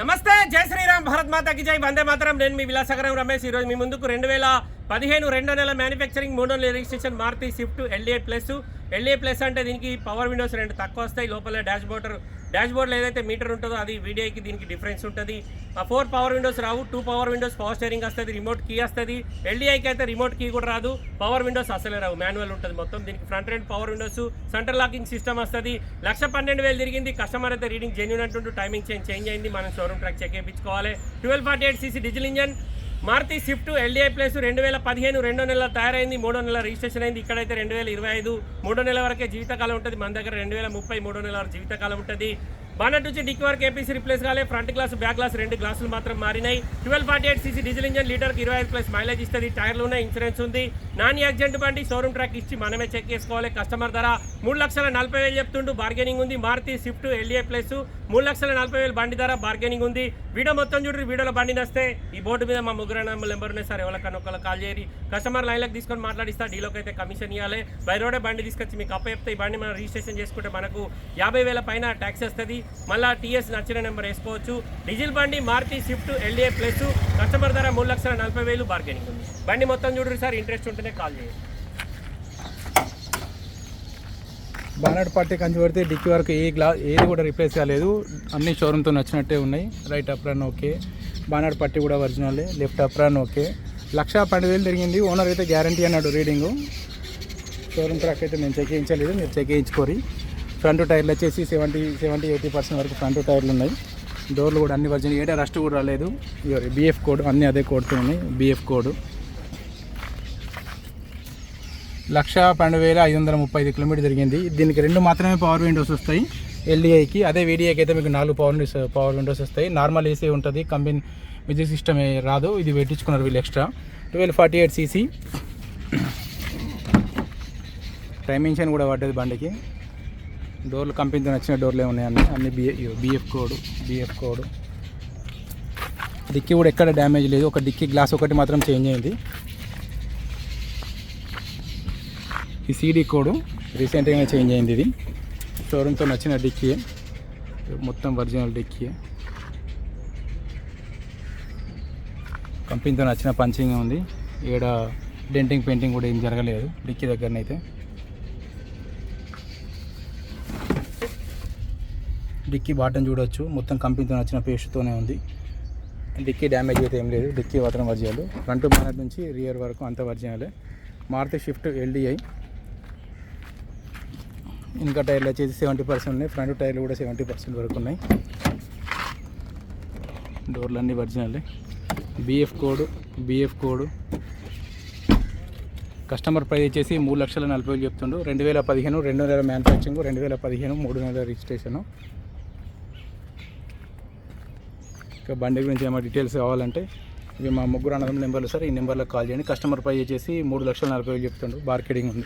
నమస్తే జై శ్రీరామ్ భారత్ మాతాకి జై వందే మాత్రం. నేను మీ విలాసగరం రమేష్. ఈరోజు మీ ముందుకు రెండు వేల పదిహేను రెండో నెల మ్యానుఫ్యాక్చరింగ్ మూడో నెల registration Maruti swift LA plus. LA plus అంటే దీనికి పవర్ విండోస్ రెండు తక్కువ వస్తాయి. లోపల డాష్ బోర్డర్ బోర్డ్లో ఏదైతే మీటర్ ఉంటుందో అది వీడియోకి దీనికి డిఫరెన్స్ ఉంటుంది. ఆ ఫోర్ పవర్ విండోస్ రావు two power windows power steering వస్తుంది రిమోట్ కీ వస్తుంది. ఎల్డీఐకి అయితే రిమోట్ కీ కూడా రాదు పవర్ విండోస్ అసలే రావు మాన్యువల్ ఉంటుంది మొత్తం. దీనికి front end power windows centre locking system వస్తుంది. లక్ష పన్నెండు వేలు తిరిగింది కస్టమర్ అయితే రీడింగ్ జెన్యున్ అంటుంటూ టైమింగ్ చేంజ్ చేంజ్ అయింది మనం షోరూమ్ ట్రాక్ చెక్ చేయించుకోవాలి. Twelve forty eight CC diesel engine Maruti Swift LDI plus రెండు వేల పదిహేను రెండో నెల తయారైంది మూడో నెల రిజిస్ట్రేషన్ అయింది. ఇక్కడైతే రెండు వేల ఇరవై ఐదు మూడో నెల వరకే జీవితకాలం ఉంటుంది. మన దగ్గర రెండు వేల ముప్పై మూడో నెల వరకు జీవితకాలం ఉంటుంది. బానట్ నుంచి డిక్ వరకు ఏపీసీ రిప్లేస్ కాలే. ఫ్రంట్ గ్లాస్ బ్యాక్ గ్లాస్ రెండు గ్లాసులు మాత్రం మారినాయి. Twelve forty eight CC diesel engine లీటర్కి ఇరవై ఐదు ప్లస్ మైలేజ్ ఇస్తుంది. టైర్లు ఉన్నాయి ఇన్సూరెన్స్ ఉంది. నాన్ యాక్సిడెంట్ బండి షోరూమ్ ట్రాక్ ఇచ్చి మనమే చెక్ చేసుకోవాలి. కస్టమర్ ధర మూడు లక్షల నలభై వేలు చెప్తుండు. బార్గెనింగ్ ఉంది. Maruti swift LA plus. మూడు లక్షల నలభై వేలు బండి ధర బార్గెనింగ్ ఉంది. వీడియో మొత్తం చూడండి వీడియోలో బండి నస్తే. ఈ బోర్డు మీద మా ముగ్గురు నెంబర్ ఉన్నాయి సార్. ఎవరికన్నా ఒకళ్ళు కాల్ చేయరు కస్టమర్ లైన్లకు తీసుకొని మాట్లాడిస్తా. డీలోకి అయితే కమిషన్ ఇవ్వాలి బై రోడే బండి తీసుకొచ్చి మీకు అప్ప చెప్తే ఈ బండి మనం రిజిస్ట్రేషన్ చేసుకుంటే మనకు యాభై వేల పైన ట్యాక్స్ వస్తుంది. మళ్ళీ టీఎస్ నచ్చిన నెంబర్ వేసుకోవచ్చు. డీజిల్ బండి Maruti swift LA plus. Customer ధర మూడు లక్షల నలభై వేలు బార్గెనింగ్ ఉంది. బండి మొత్తం చూడండి సార్ ఇంట్రెస్ట్ ఉంటేనే కాల్ చేయండి బానట్ పట్టి కంచి పడితే డిక్కి వరకు ఏ గ్లా ఏది కూడా రిప్లేస్ కాలేదు. అన్ని షోరూమ్తో నచ్చినట్టే ఉన్నాయి. Right up run okay bonnet పట్టి కూడా ఒరిజినలే left up run okay lakh పన్నెండు వేలు తిరిగింది. ఓనర్ అయితే గ్యారంటీ అన్నాడు రీడింగు షోరూమ్ ట్రాక్ అయితే నేను చెక్ చేయించలేదు. మీరు చెక్ చేయించుకోరి. ఫ్రంట్ టైర్లు వచ్చేసి సెవెంటీ సెవెంటీ ఎయిటీ పర్సెంట్ వరకు ఫ్రంట్ టైర్లు ఉన్నాయి. డోర్లు కూడా అన్ని వర్జన్ ఏటా రస్ట్ కూడా రాలేదు. బిఎఫ్ కోడ్ అన్నీ అదే కోడ్తో ఉన్నాయి బిఎఫ్ కోడ్ లక్ష పన్నెండు వేల ఐదు వందల ముప్పై ఐదు కిలోమీటర్ జరిగింది. దీనికి రెండు మాత్రమే పవర్ విండోస్ వస్తాయి. ఎల్డీఐకి అదే వీడియోకి అయితే మీకు నాలుగు పవర్ విండోస్ పవర్ విండోస్ వస్తాయి. నార్మల్ ఏసీ ఉంటుంది కంపెనీ మ్యూజిక్ సిస్టమ్ రాదు. ఇది పెట్టించుకున్నారు వీళ్ళు extra twelve forty eight CC టైమింగ్షన్ కూడా పడ్డది బండికి. డోర్లు కంపెనీతో నచ్చిన డోర్లే ఉన్నాయి అన్ని అన్ని BA BF code BF code dickey కూడా ఎక్కడ డ్యామేజ్ లేదు. ఒక డిక్కీ గ్లాస్ ఒకటి మాత్రం చేంజ్ అయింది. ఈ సీడీ కోడ్ రీసెంట్గానే చేంజ్ అయింది ఇది. షోరూమ్తో నచ్చిన డిక్కీ మొత్తం ఒరిజినల్ డిక్కీ కంపెనీతో నచ్చిన పంచింగ్ ఉంది. ఇక్కడ డెంటింగ్ పెయింటింగ్ కూడా ఏం జరగలేదు. డిక్కీ దగ్గరనైతే. డిక్కీ బాటన్ చూడొచ్చు. మొత్తం కంపెనీతో నచ్చిన పేస్ట్తోనే ఉంది. డిక్కీ డ్యామేజ్ అయితే ఏం లేదు. డిక్కీ మాత్రం ఒరిజినల్. ఫ్రంట్ బానట్ నుంచి రియర్ వరకు అంత ఒరిజినలే. Maruti Swift LDI. ఇంకా టైర్లు వచ్చేసి సెవెంటీ పర్సెంట్ ఉన్నాయి. ఫ్రంట్ టైర్లు కూడా సెవెంటీ పర్సెంట్ వరకు ఉన్నాయి. డోర్లు అన్నీ ఒరిజినలే. BF code BF code. Customer price వచ్చేసి మూడు లక్షల నలభై వేలు చెప్తుండు. రెండు వేల పదిహేను రెండు నెలల మ్యానుఫ్యాక్చరింగ్ రెండు వేల పదిహేను మూడు నెలల రిజిస్ట్రేషను. ఇంకా బండి గురించి ఏమైనా డీటెయిల్స్ కావాలంటే ఇవి మా ముగ్గురు అన్నదమ్ముల నెంబర్లు సార్. ఈ నెంబర్లో కాల్ చేయండి. కస్టమర్ పై చేసి మూడు లక్షల నలభై వేలు చెప్తుండ్రు. బార్కెడింగ్ ఉంది.